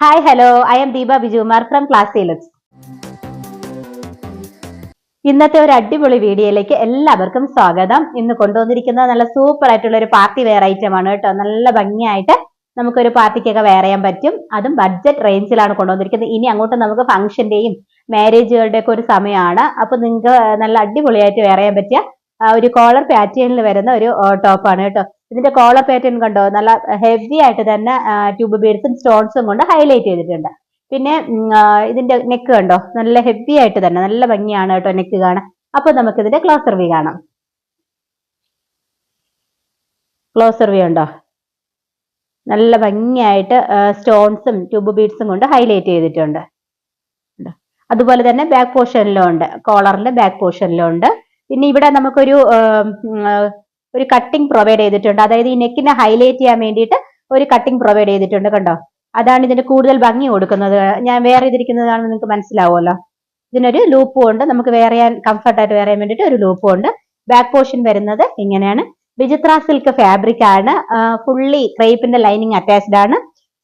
Hi hello I'm Deepa Bijumar from Class Sealets ഇന്നത്തെ ഒരു അടിപൊളി വീഡിയോയിലേക്ക് എല്ലാവർക്കും സ്വാഗതം. ഇന്ന് കൊണ്ടുവന്നിരിക്കുന്നത് നല്ല സൂപ്പർ ആയിട്ടുള്ള ഒരു പാർട്ടി വെയർ ഐറ്റം ആണ് കേട്ടോ. നല്ല ഭംഗിയായിട്ട് നമുക്കൊരു പാർട്ടിക്കൊക്കെ വെയർ ചെയ്യാൻ പറ്റും. അതും ബഡ്ജറ്റ് റേഞ്ചിലാണ് കൊണ്ടുവന്നിരിക്കുന്നത്. ഇനി അങ്ങോട്ട് നമുക്ക് ഫംഗ്ഷന്റെയും മാരേജുകളുടെ ഒക്കെ ഒരു സമയമാണ്. അപ്പൊ നിങ്ങൾക്ക് നല്ല അടിപൊളിയായിട്ട് വെയർ ചെയ്യാൻ പറ്റിയ ഒരു കോളർ പാറ്റേണിൽ വരുന്ന ഒരു ടോപ്പാണ് കേട്ടോ. ഇതിന്റെ കോളർ പാറ്റേൺ കണ്ടോ? നല്ല ഹെവി ആയിട്ട് തന്നെ ട്യൂബ് ബീഡ്സും സ്റ്റോൺസും കൊണ്ട് ഹൈലൈറ്റ് ചെയ്തിട്ടുണ്ട്. പിന്നെ ഇതിന്റെ നെക്ക് കണ്ടോ? നല്ല ഹെവി ആയിട്ട് തന്നെ നല്ല ഭംഗിയാണ് കേട്ടോ നെക്ക് കാണാൻ. അപ്പൊ നമുക്ക് ഇതിന്റെ ക്ലോസർ വി കാണാം. ക്ലോസർ വി ഉണ്ടോ? നല്ല ഭംഗിയായിട്ട് സ്റ്റോൺസും ട്യൂബ് ബീഡ്സും കൊണ്ട് ഹൈലൈറ്റ് ചെയ്തിട്ടുണ്ട്? അതുപോലെ തന്നെ ബാക്ക് പോർഷനിലും ഉണ്ട് കോളറിന്റെ ബാക്ക് പോർഷനിലും ഉണ്ട് പിന്നെ ഇവിടെ നമുക്കൊരു ഒരു കട്ടിംഗ് പ്രൊവൈഡ് ചെയ്തിട്ടുണ്ട്. അതായത് ഈ നെക്കിനെ ഹൈലൈറ്റ് ചെയ്യാൻ വേണ്ടിയിട്ട് ഒരു കട്ടിംഗ് പ്രൊവൈഡ് ചെയ്തിട്ടുണ്ട് കണ്ടോ? അതാണ് ഇതിന്റെ കൂടുതൽ ഭംഗി കൊടുക്കുന്നത്. ഞാൻ വേറെ ചെയ്തിരിക്കുന്നതാണ് നിങ്ങൾക്ക് മനസ്സിലാവുമല്ലോ. ഇതിനൊരു ലൂപ്പും ഉണ്ട്. നമുക്ക് വേറെ ചെയ്യാൻ കംഫർട്ട് ആയിട്ട് വേറെ വേണ്ടിയിട്ട് ഒരു ലൂപ്പും ഉണ്ട്. ബാക്ക് പോർഷൻ വരുന്നത് ഇങ്ങനെയാണ്. വിചിത്ര സിൽക്ക് ഫാബ്രിക് ആണ്. ഫുള്ളി ക്രേപ്പിന്റെ ലൈനിങ് അറ്റാച്ച്ഡ് ആണ്.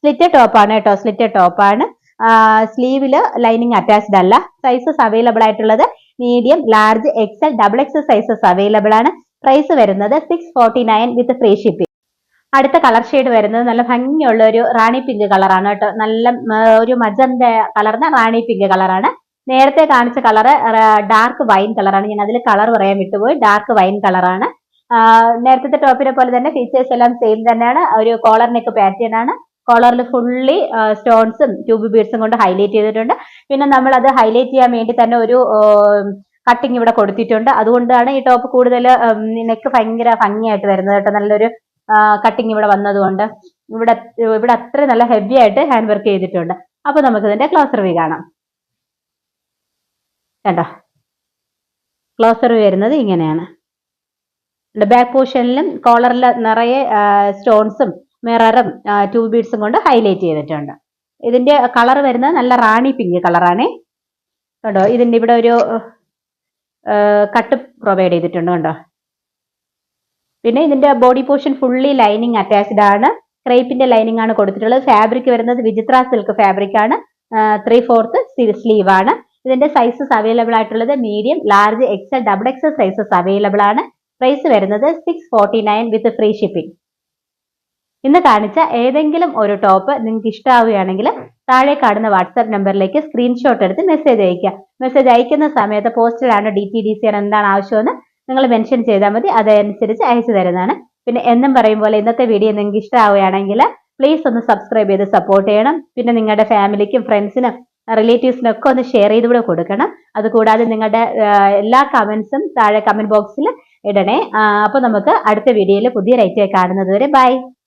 സ്ലിറ്റ് ടോപ്പ് ആണ് കേട്ടോ. സ്ലിറ്റ് ടോപ്പ് ആണ്. സ്ലീവിൽ ലൈനിങ് അറ്റാച്ച്ഡ് അല്ല. സൈസസ് അവൈലബിൾ ആയിട്ടുള്ളത് medium large XL double XL sizes available ആണ്. പ്രൈസ് വരുന്നത് six forty nine with free shipping അടുത്ത കളർ ഷെയ്ഡ് വരുന്നത് നല്ല ഭംഗിയുള്ള ഒരു റാണി പിങ്ക് കളറാണ് കേട്ടോ. നല്ല ഒരു മജന്ത കളർന്ന റാണി പിങ്ക് കളറാണ് നേരത്തെ കാണിച്ച കളറ് ഡാർക്ക് വൈൻ കളറാണ് ഞാൻ അതിൽ കളർ പറയാൻ വിട്ടുപോയി. ഡാർക്ക് വൈൻ കളറാണ് നേരത്തെ ടോപ്പിനെ പോലെ തന്നെ ഫീച്ചേഴ്സ് എല്ലാം സെയിം തന്നെയാണ്. ഒരു കോളർ നെക്ക് പാറ്റേൺ ആണ്. കോളറിൽ ഫുള്ളി സ്റ്റോൺസും ട്യൂബ് ബീഡ്സും കൊണ്ട് ഹൈലൈറ്റ് ചെയ്തിട്ടുണ്ട്. പിന്നെ നമ്മൾ അത് ഹൈലൈറ്റ് ചെയ്യാൻ വേണ്ടി തന്നെ ഒരു കട്ടിങ് ഇവിടെ കൊടുത്തിട്ടുണ്ട്. അതുകൊണ്ടാണ് ഈ ടോപ്പ് കൂടുതൽ നെക്ക് ഭയങ്കര ഭംഗിയായിട്ട് വരുന്നത് കേട്ടോ. നല്ലൊരു കട്ടിങ് ഇവിടെ വന്നതുകൊണ്ട്. ഇവിടെ ഇവിടെ അത്ര നല്ല ഹെവി ആയിട്ട് ഹാൻഡ് വർക്ക് ചെയ്തിട്ടുണ്ട്. അപ്പൊ നമുക്ക് ഇതിന്റെ ക്ലോസർ വ്യൂ കാണാം. കണ്ടോ? ക്ലോസർ വ്യൂ വരുന്നത് ഇങ്ങനെയാണ്. ബാക്ക് പോർഷനിലും കോളറിൽ നിറയെ സ്റ്റോൺസും മിററും ട്യൂബ് ബീഡ്സും കൊണ്ട് ഹൈലൈറ്റ് ചെയ്തിട്ടുണ്ട്. ഇതിന്റെ കളർ വരുന്നത് നല്ല റാണി പിങ്ക് കളറാണേ കണ്ടോ? ഇതിന്റെ ഇവിടെ ഒരു കട്ട് പ്രൊവൈഡ് ചെയ്തിട്ടുണ്ട് കണ്ടോ? പിന്നെ ഇതിന്റെ body portion fully lining attached ആണ്. ക്രേപ്പിന്റെ ലൈനിങ് ആണ് കൊടുത്തിട്ടുള്ളത്. ഫാബ്രിക് വരുന്നത് വിചിത്ര സിൽക്ക് ഫാബ്രിക് ആണ്. ത്രീ ഫോർത്ത് സ്ലീവ് ആണ്. ഇതിന്റെ സൈസസ് അവൈലബിൾ ആയിട്ടുള്ളത് medium large XL double XL sizes available ആണ്. പ്രൈസ് വരുന്നത് six forty nine with free shipping ഇന്ന് കാണിച്ച ഏതെങ്കിലും ഒരു ടോപ്പ് നിങ്ങൾക്ക് ഇഷ്ടമാവുകയാണെങ്കിൽ താഴെ കാണുന്ന വാട്സാപ്പ് നമ്പറിലേക്ക് സ്ക്രീൻഷോട്ട് എടുത്ത് മെസ്സേജ് അയക്കുക മെസ്സേജ് അയക്കുന്ന സമയത്ത് പോസ്റ്റിലാണ് ഡി ടി ഡി സി എന്താണ് ആവശ്യമെന്ന് നിങ്ങൾ മെൻഷൻ ചെയ്താൽ മതി. അതനുസരിച്ച് അയച്ചു തരുന്നതാണ്. പിന്നെ എന്നും പറയും പോലെ ഇന്നത്തെ വീഡിയോ നിങ്ങൾക്ക് ഇഷ്ടമാവുകയാണെങ്കിൽ പ്ലീസ് ഒന്ന് സബ്സ്ക്രൈബ് ചെയ്ത് സപ്പോർട്ട് ചെയ്യണം. പിന്നെ നിങ്ങളുടെ ഫാമിലിക്കും ഫ്രണ്ട്സിനും റിലേറ്റീവ്സിനും ഒക്കെ ഒന്ന് ഷെയർ ചെയ്ത് കൂടെ കൊടുക്കണം. അതുകൂടാതെ നിങ്ങളുടെ എല്ലാ കമൻസും താഴെ കമന്റ് ബോക്സിൽ ഇടണേ. അപ്പോൾ നമുക്ക് അടുത്ത വീഡിയോയിൽ പുതിയ റൈറ്റ് കാണുന്നത് വരെ ബൈ